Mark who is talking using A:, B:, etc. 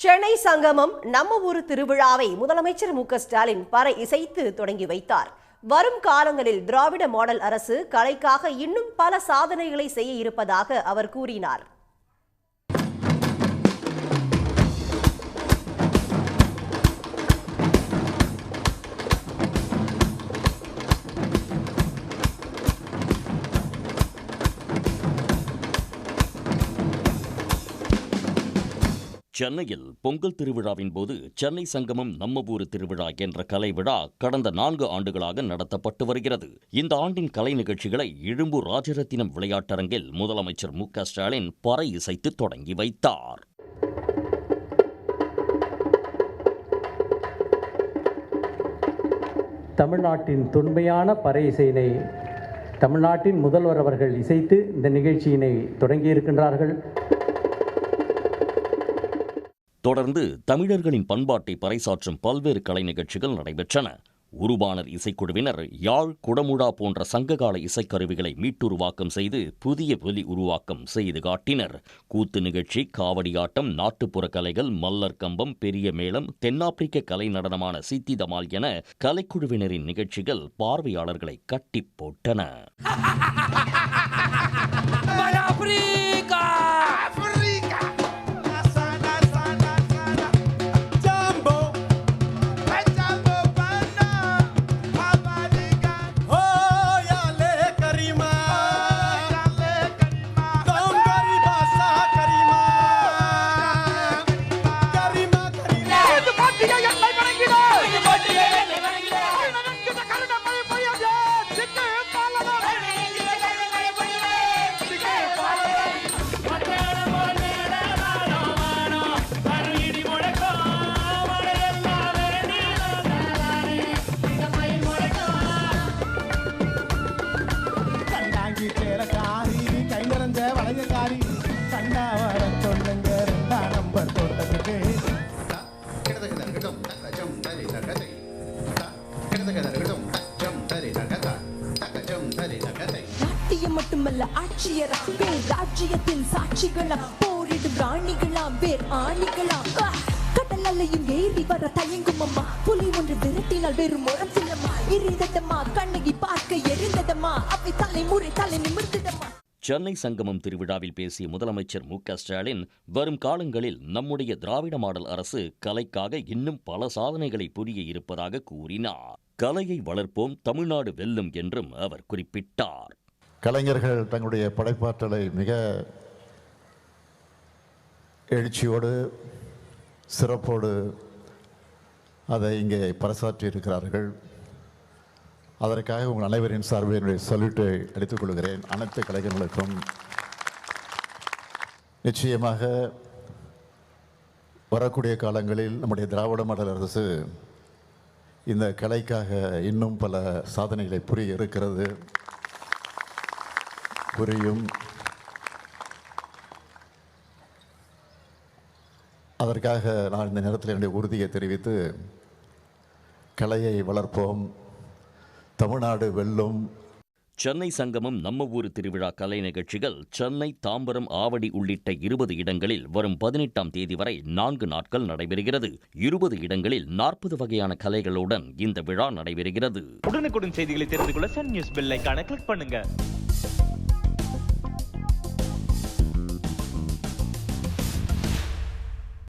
A: சென்னை சங்கமம் நம்ம ஊர் திருவிழாவை முதலமைச்சர் மு ஸ்டாலின் பற இசைத்து தொடங்கி வைத்தார். வரும் காலங்களில் திராவிட மாடல் அரசு கலைக்காக இன்னும் பல சாதனைகளை செய்ய இருப்பதாக அவர் கூறினார்.
B: சென்னையில் பொங்கல் திருவிழாவின் போது சென்னை சங்கமம் நம்ம ஊர் திருவிழா என்ற கலை விழா கடந்த நான்கு ஆண்டுகளாக நடத்தப்பட்டு வருகிறது. இந்த ஆண்டின் கலை நிகழ்ச்சிகளை இழும்பூர் ராஜரத்தினம் விளையாட்டரங்கில் முதலமைச்சர் மு ஸ்டாலின் பறை இசைத்து தொடங்கி வைத்தார்.
C: தமிழ்நாட்டின் தொன்மையான பறை இசையினை தமிழ்நாட்டின் முதல்வர் அவர்கள் இசைத்து இந்த நிகழ்ச்சியினை தொடங்கியிருக்கின்றார்கள்.
B: தொடர்ந்து தமிழர்களின் பண்பாட்டை பறைசாற்றும் பல்வேறு கலை நிகழ்ச்சிகள் நடைபெற்றன. உருபானர் இசைக்குழுவினர் யாழ் குடமுழா போன்ற சங்ககால இசைக்கருவிகளை மீட்டுருவாக்கம் செய்து புதிய ஒலி உருவாக்கம் செய்து காட்டினர். கூத்து நிகழ்ச்சி காவடியாட்டம் நாட்டுப்புற கலைகள் மல்லர் கம்பம் பெரிய மேளம் தென்னாப்பிரிக்க கலை நடனமான சித்திதமால் என கலைக்குழுவினரின் நிகழ்ச்சிகள் பார்வையாளர்களை கட்டி போட்டன.
D: நாட்டியம் மட்டுமல்ல ஆட்சியரா வேர் ராஜ்யத்தின் சாட்சிகளா போரிடும் ராணிகளாம் வேர் ஆணிகளாம். கடல் அலையும் ஏறி வர தயங்கும் அம்மா. புலி ஒன்று விரட்டினால் வெறும் முறம் சின்னம்மா எரிந்ததம்மா கண்ணகி பார்க்க எரிந்ததம்மா. அவை தலைமுறை தலை நிமிர்ந்ததம்மா.
B: சென்னை சங்கமம் திருவிழாவில் பேசிய முதலமைச்சர் மு ஸ்டாலின் வரும் காலங்களில் நம்முடைய திராவிட மாடல் அரசு கலைக்காக இன்னும் பல சாதனைகளை புரிய இருப்பதாக கூறினார். கலையை வளர்ப்போம் தமிழ்நாடு வெல்லும் என்றும் அவர் குறிப்பிட்டார்.
E: கலைஞர்கள் தங்களுடைய படைப்பாற்றலை மிக எழுச்சியோடு சிறப்போடு அதை இங்கே பறைசாற்றி இருக்கிறார்கள். அதற்காக உங்கள் அனைவரின் சார்பில் என்னுடைய சல்யூட்டை அளித்துக் கொள்கிறேன். அனைத்து கலைஞர்களுக்கும் நிச்சயமாக வரக்கூடிய காலங்களில் நம்முடைய திராவிட மாடல் அரசு இந்த கலைக்காக இன்னும் பல சாதனைகளை புரிய இருக்கிறது. புரியும். அதற்காக நான் இந்த நேரத்தில் என்னுடைய உறுதியை தெரிவித்து கலையை வளர்ப்போம். தமிழ்நாடு வெல்லும்.
B: சென்னை சங்கமம் நம்ம ஊர் திருவிழா கலை நிகழ்ச்சிகள் சென்னை தாம்பரம் ஆவடி உள்ளிட்ட இருபது இடங்களில் வரும் பதினெட்டாம் தேதி வரை நான்கு நாட்கள் நடைபெறுகிறது. இருபது இடங்களில் நாற்பது வகையான கலைகளுடன் இந்த விழா நடைபெறுகிறது.
F: உடனுக்குடன் செய்திகளை தெரிந்து கொள்ள சன் நியூஸ் பில்லை கிளிக் பண்ணுங்க.